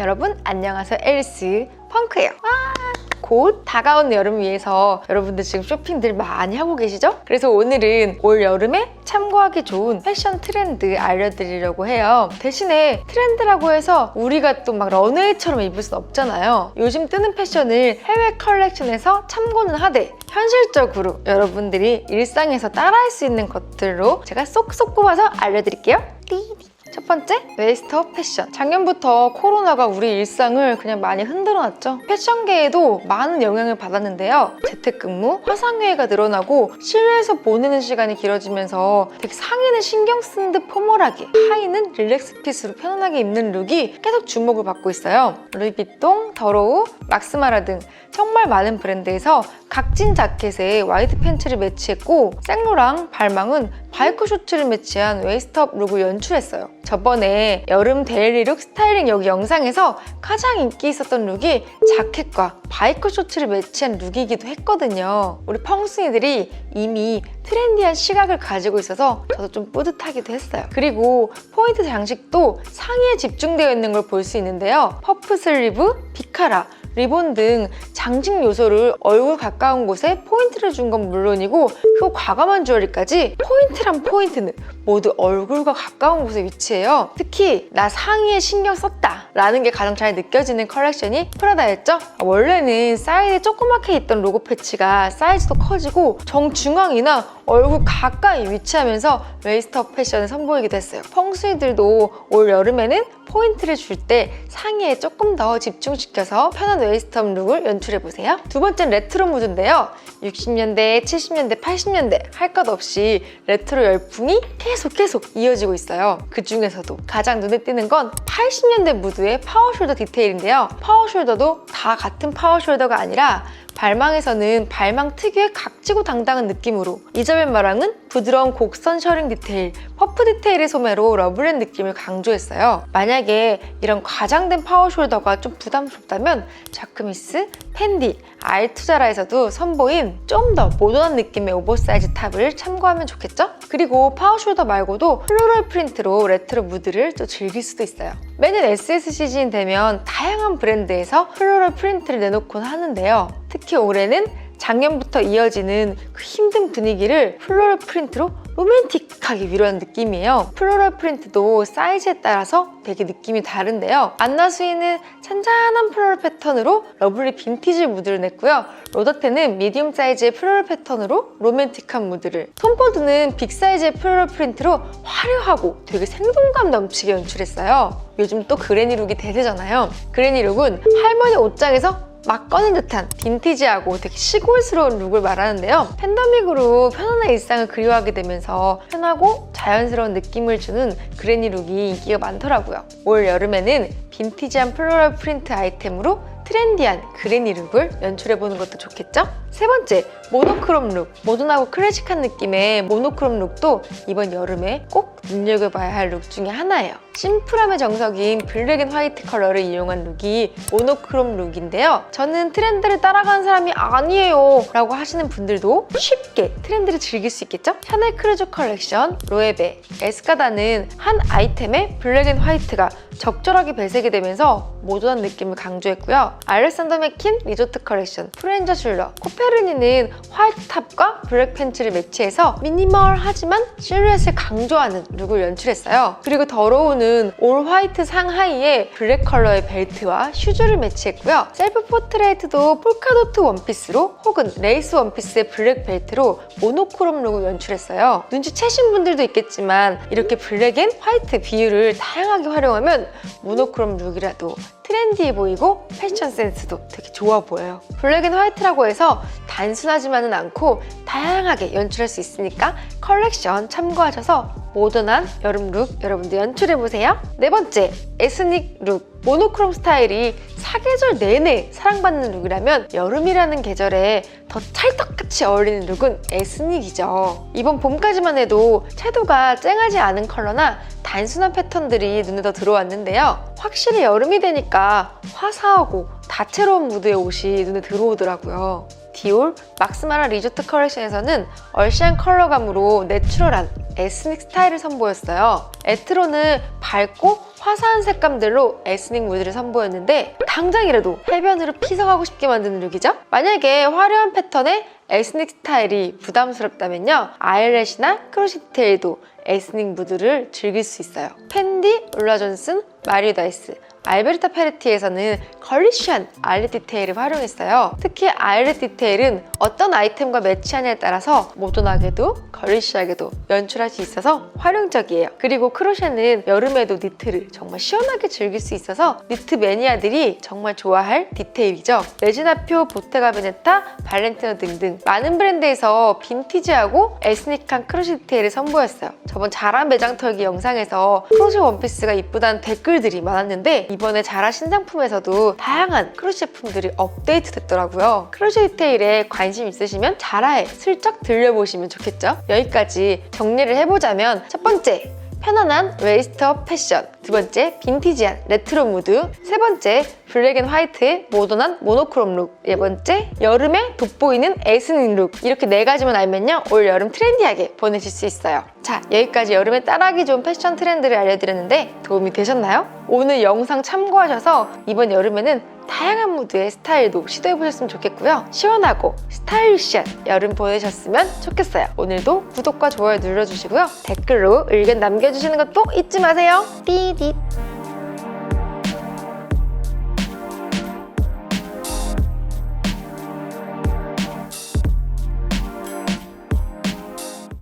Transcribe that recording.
여러분 안녕하세요. 엘스 펑크예요. 아, 곧 다가오는 여름 위해서 여러분들 지금 쇼핑들 많이 하고 계시죠? 그래서 오늘은 올 여름에 참고하기 좋은 패션 트렌드 알려드리려고 해요. 대신에 트렌드라고 해서 우리가 또 막 런웨이처럼 입을 순 없잖아요. 요즘 뜨는 패션을 해외 컬렉션에서 참고는 하되 현실적으로 여러분들이 일상에서 따라할 수 있는 것들로 제가 쏙쏙 뽑아서 알려드릴게요. 띠디. 첫 번째, 웨스트업 패션. 작년부터 코로나가 우리 일상을 그냥 많이 흔들어놨죠. 패션계에도 많은 영향을 받았는데요. 재택근무, 화상회의가 늘어나고 실내에서 보내는 시간이 길어지면서 되게 상의는 신경 쓴 듯 포멀하게, 하의는 릴렉스 핏으로 편안하게 입는 룩이 계속 주목을 받고 있어요. 루이비통, 더로우, 막스마라 등 정말 많은 브랜드에서 각진 자켓에 와이드 팬츠를 매치했고 생로랑 발망은 바이크 셔츠를 매치한 웨이스트업 룩을 연출했어요. 저번에 여름 데일리 룩 스타일링 여기 영상에서 가장 인기 있었던 룩이 자켓과 바이크 셔츠를 매치한 룩이기도 했거든요. 우리 펑순이들이 이미 트렌디한 시각을 가지고 있어서 저도 좀 뿌듯하기도 했어요. 그리고 포인트 장식도 상의에 집중되어 있는 걸 볼 수 있는데요. 퍼프 슬리브, 비카라, 리본 등 장식 요소를 얼굴 가까운 곳에 포인트를 준 건 물론이고 그 과감한 주얼리까지 포인트란 포인트는 모두 얼굴과 가까운 곳에 위치해요. 특히 나 상의에 신경 썼다 라는 게 가장 잘 느껴지는 컬렉션이 프라다였죠. 원래는 사이드에 조그맣게 있던 로고 패치가 사이즈도 커지고 정중앙이나 얼굴 가까이 위치하면서 웨이스트업 패션을 선보이기도 했어요. 펑수이들도 올 여름에는 포인트를 줄 때 상의에 조금 더 집중시켜서 편한 웨이스트업 룩을 연출해보세요. 두 번째는 레트로 무드인데요. 60년대, 70년대, 80년대 할 것 없이 레트로 열풍이 계속 계속 이어지고 있어요. 그 중에서도 가장 눈에 띄는 건 80년대 무드의 파워숄더 디테일인데요. 파워숄더도 다 같은 파워숄더가 아니라 발망에서는 발망 특유의 각지고 당당한 느낌으로 이자벨 마랑은 부드러운 곡선 셔링 디테일, 퍼프 디테일의 소매로 러블랜 느낌을 강조했어요. 만약에 이런 과장된 파워 숄더가 좀 부담스럽다면 자크미스, 펜디, 알투자라에서도 선보인 좀 더 모던한 느낌의 오버사이즈 탑을 참고하면 좋겠죠? 그리고 파워 숄더 말고도 플로럴 프린트로 레트로 무드를 또 즐길 수도 있어요. 매년 SS 시즌 되면 다양한 브랜드에서 플로럴 프린트를 내놓곤 하는데요. 특히 올해는 작년부터 이어지는 그 힘든 분위기를 플로럴 프린트로 로맨틱하게 위로한 느낌이에요. 플로럴 프린트도 사이즈에 따라서 되게 느낌이 다른데요. 안나수이는 잔잔한 플로럴 패턴으로 러블리 빈티지 무드를 냈고요. 로더테는 미디움 사이즈의 플로럴 패턴으로 로맨틱한 무드를 톰포드는 빅 사이즈의 플로럴 프린트로 화려하고 되게 생동감 넘치게 연출했어요. 요즘 또 그레니 룩이 대세잖아요. 그레니 룩은 할머니 옷장에서 막 꺼낸 듯한 빈티지하고 되게 시골스러운 룩을 말하는데요. 팬데믹으로 편안한 일상을 그리워하게 되면서 편하고 자연스러운 느낌을 주는 그레니 룩이 인기가 많더라고요. 올 여름에는 빈티지한 플로럴 프린트 아이템으로 트렌디한 그레니 룩을 연출해보는 것도 좋겠죠? 세 번째, 모노크롬 룩. 모던하고 클래식한 느낌의 모노크롬 룩도 이번 여름에 꼭 눈여겨봐야 할 룩 중에 하나예요. 심플함의 정석인 블랙 앤 화이트 컬러를 이용한 룩이 모노크롬 룩인데요. 저는 트렌드를 따라가는 사람이 아니에요 라고 하시는 분들도 쉽게 트렌드를 즐길 수 있겠죠? 샤넬 크루즈 컬렉션, 로에베, 에스카다는 한 아이템에 블랙 앤 화이트가 적절하게 배색이 되면서 모던한 느낌을 강조했고요. 알렉산더 맥킨 리조트 컬렉션, 프렌저 슐러, 코페르니는 화이트 탑과 블랙 팬츠를 매치해서 미니멀하지만 실루엣을 강조하는 룩을 연출했어요. 그리고 더러우는 올 화이트 상하이에 블랙 컬러의 벨트와 슈즈를 매치했고요. 셀프 포트레이트도 폴카도트 원피스로 혹은 레이스 원피스의 블랙 벨트로 모노크롬 룩을 연출했어요. 눈치채신 분들도 있겠지만 이렇게 블랙 앤 화이트 비율을 다양하게 활용하면 모노크롬 룩이라도 트렌디해 보이고 패션 센스도 되게 좋아 보여요. 블랙 앤 화이트라고 해서 단순하지만은 않고 다양하게 연출할 수 있으니까 컬렉션 참고하셔서 모던한 여름 룩 여러분들 연출해보세요. 네 번째, 에스닉 룩. 모노크롬 스타일이 사계절 내내 사랑받는 룩이라면 여름이라는 계절에 더 찰떡같이 어울리는 룩은 에스닉이죠. 이번 봄까지만 해도 채도가 쨍하지 않은 컬러나 단순한 패턴들이 눈에 더 들어왔는데요. 확실히 여름이 되니까 화사하고 다채로운 무드의 옷이 눈에 들어오더라고요. 디올 막스마라 리조트 컬렉션에서는 얼시안 컬러감으로 내추럴한 에스닉 스타일을 선보였어요. 에트로는 밝고 화사한 색감들로 에스닉 무드를 선보였는데 당장이라도 해변으로 피서가고 싶게 만드는 룩이죠. 만약에 화려한 패턴의 에스닉 스타일이 부담스럽다면요. 아이래시나 크로시 디테일도 에스닉 무드를 즐길 수 있어요. 펜디, 울라 존슨, 마리오 다이스, 알베르타 페르티에서는 걸리쉬한 아일렛 디테일을 활용했어요. 특히 아일렛 디테일은 어떤 아이템과 매치하냐에 따라서 모던하게도 걸리쉬하게도 연출할 수 있어서 활용적이에요. 그리고 크로셰는 여름에도 니트를 정말 시원하게 즐길 수 있어서 니트 매니아들이 정말 좋아할 디테일이죠. 레지나표, 보테가 베네타, 발렌티노 등등 많은 브랜드에서 빈티지하고 에스닉한 크로셰 디테일을 선보였어요. 저번 자라 매장 털기 영상에서 크로셰 원피스가 이쁘다는 댓글 들이 많았는데 이번에 자라 신상품에서도 다양한 크로셰 제품들이 업데이트 됐더라고요. 크로셰 디테일에 관심 있으시면 자라에 슬쩍 들려보시면 좋겠죠? 여기까지 정리를 해보자면 첫 번째 편안한 웨이스트업 패션 두 번째 빈티지한 레트로 무드 세 번째 블랙 앤 화이트의 모던한 모노크롬 룩네 번째 여름에 돋보이는 에스닉 룩 이렇게 네 가지만 알면요 올 여름 트렌디하게 보내실 수 있어요. 자 여기까지 여름에 따라하기 좋은 패션 트렌드를 알려드렸는데 도움이 되셨나요? 오늘 영상 참고하셔서 이번 여름에는 다양한 무드의 스타일도 시도해보셨으면 좋겠고요. 시원하고 스타일리시한 여름 보내셨으면 좋겠어요. 오늘도 구독과 좋아요 눌러주시고요. 댓글로 의견 남겨주시는 것도 잊지 마세요. 띠디